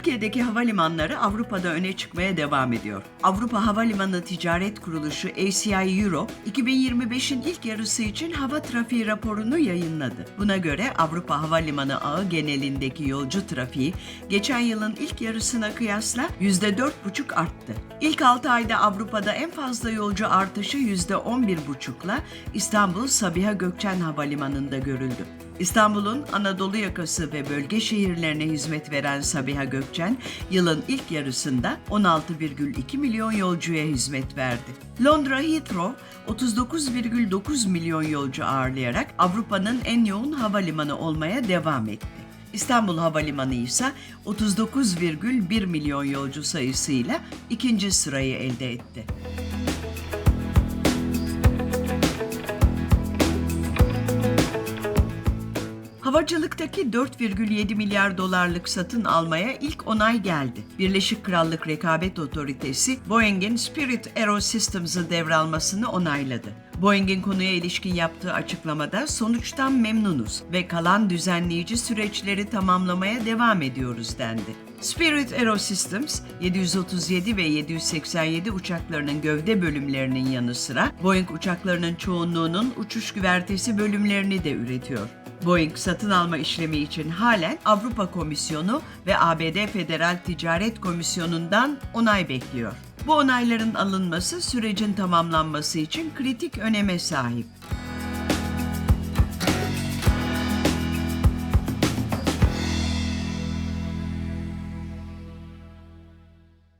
Türkiye'deki havalimanları Avrupa'da öne çıkmaya devam ediyor. Avrupa Havalimanı Ticaret Kuruluşu ACI Europe, 2025'in ilk yarısı için hava trafiği raporunu yayınladı. Buna göre Avrupa Havalimanı ağı genelindeki yolcu trafiği geçen yılın ilk yarısına kıyasla %4,5 arttı. İlk 6 ayda Avrupa'da en fazla yolcu artışı %11,5'la İstanbul Sabiha Gökçen Havalimanı'nda görüldü. İstanbul'un Anadolu yakası ve bölge şehirlerine hizmet veren Sabiha Gökçen, yılın ilk yarısında 16,2 milyon yolcuya hizmet verdi. Londra Heathrow, 39,9 milyon yolcu ağırlayarak Avrupa'nın en yoğun havalimanı olmaya devam etti. İstanbul Havalimanı ise 39,1 milyon yolcu sayısıyla ikinci sırayı elde etti. Havacılıktaki 4,7 milyar dolarlık satın almaya ilk onay geldi. Birleşik Krallık Rekabet Otoritesi Boeing'in Spirit Aerosystems'ı devralmasını onayladı. Boeing'in konuya ilişkin yaptığı açıklamada sonuçtan memnunuz ve kalan düzenleyici süreçleri tamamlamaya devam ediyoruz dendi. Spirit Aerosystems, 737 ve 787 uçaklarının gövde bölümlerinin yanı sıra Boeing uçaklarının çoğunluğunun uçuş güvertesi bölümlerini de üretiyor. Boeing satın alma işlemi için halen Avrupa Komisyonu ve ABD Federal Ticaret Komisyonu'ndan onay bekliyor. Bu onayların alınması sürecin tamamlanması için kritik öneme sahip.